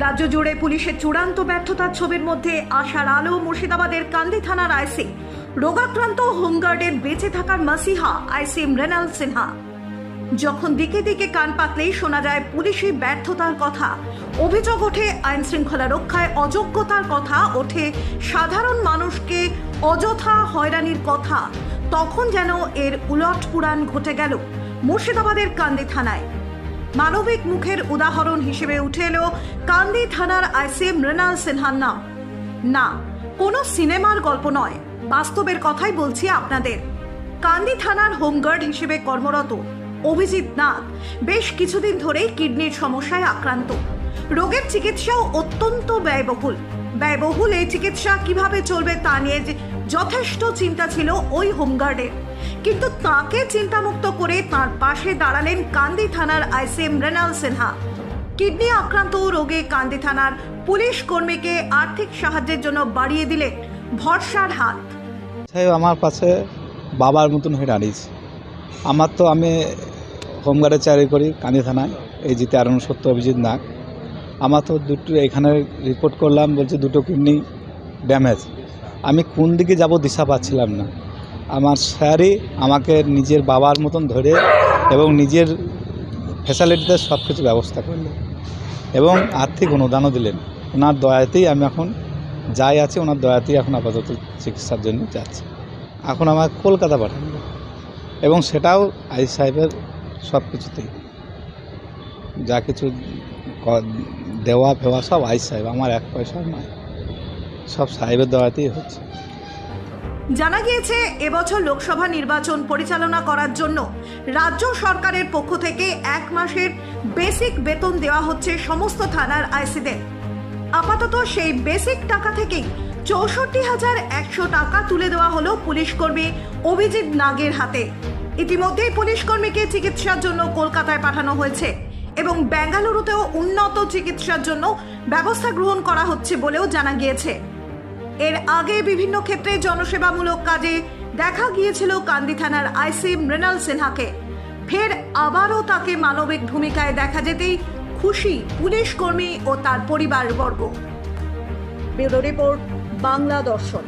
রাজ্য জুড়ে পুলিশের চূড়ান্ত ব্যর্থতার ছবির মধ্যে আশার আলো মুর্শিদাবাদের কান্দি থানার আইসি। রোগাক্রান্ত হোমগার্ডের বেঁচে থাকার মাসিহা, আইসি মৃণাল সিনহা। যখন দিকে দিকে কান পাতলেই শোনা যায় পুলিশি ব্যর্থতার কথা, অভিযোগ ওঠে আইন শৃঙ্খলা রক্ষায় অযোগ্যতার কথা, ওঠে সাধারণ মানুষকে অযথা হয়রানির কথা। তখন যেন এর উলট পুরাণ ঘটে গেল মুর্শিদাবাদের কান্দি থানায়। মানবিক মুখের উদাহরণ হিসেবে উঠে এলো কান্দি থানার আইসি মৃণাল সিনহার নাম। না, কোনো সিনেমার গল্প নয়। বাস্তবের কথাই বলছি আপনাদের। কান্দি থানার হোমগার্ড হিসেবে কর্মরত অভিজিৎ নাথ বেশ কিছুদিন ধরেই কিডনির সমস্যায় আক্রান্ত। রোগের চিকিৎসাও অত্যন্ত ব্যয়বহুল। ব্যয়বহুল এই চিকিৎসা কীভাবে চলবে তা নিয়ে যথেষ্ট চিন্তা ছিল ওই হোমগার্ডের কিন্তু তাকে চিন্তামুক্ত করে তার পাশে দাঁড়ালেন কান্দি থানার আইসি মৃণাল সিনহা। কিডনি আক্রান্ত রোগে কান্দি থানার পুলিশ কর্মীকে আর্থিক সাহায্যের জন্য বাড়িয়ে দিলে ভরসার হাত। আমার পাশে বাবার মতন হয়ে দাঁড়িয়েছে। আমার তো আমি হোমগার্ডে চাকরি করি কান্দি থানায়, এই জিতে আরণ সত্য অভিজিৎ নাগ। আমার তো দুটো এখানে রিপোর্ট করলাম, বলছে দুটো কিডনি ড্যামেজ আমি কোন দিকে যাব দিশা পাচ্ছিলাম না। আমার স্যারই আমাকে নিজের বাবার মতন ধরে এবং নিজের ফ্যাসিলিটিতে সব কিছু ব্যবস্থা করলেন এবং আর্থিক অনুদানও দিলেন। ওনার দয়াতেই আমি এখন যাই আছে, ওনার দয়াতেই এখন আপাতত চিকিৎসার জন্য যাচ্ছি। এখন আমার কলকাতা পাঠানো। এবং সেটাও আই সাহেবের সব কিছুতেই যা কিছু দেওয়া ফেওয়া সব আই সাহেব, আমার এক পয়সা নয়। সব সাহেবের দয়াতেই হচ্ছে। জানা গিয়েছে, এবছর লোকসভা নির্বাচন পরিচালনা করার জন্য রাজ্য সরকারের পক্ষ থেকে এক মাসের বেসিক বেতন দেওয়া হচ্ছে সমস্ত থানার আইসিদের। আপাতত সেই বেসিক টাকা থেকেই চৌষট্টি হাজার একশো টাকা তুলে দেওয়া হলো পুলিশ কর্মী অভিজিৎ নাগের হাতে। ইতিমধ্যেই পুলিশ কর্মীকে চিকিৎসার জন্য কলকাতায় পাঠানো হয়েছে। এবং বেঙ্গালুরুতেও উন্নত চিকিৎসার জন্য ব্যবস্থা গ্রহণ করা হচ্ছে বলেও জানা গিয়েছে। এর আগে বিভিন্ন ক্ষেত্রে জনসেবামূলক কাজে দেখা গিয়েছিল কান্দি থানার আইসি মৃণাল সিনহাকে। ফের আবারও তাকে মানবিক ভূমিকায় দেখা যেতেই খুশি পুলিশ কর্মী ও তার পরিবারবর্গ। ব্যুরো রিপোর্ট, বাংলা দর্শন।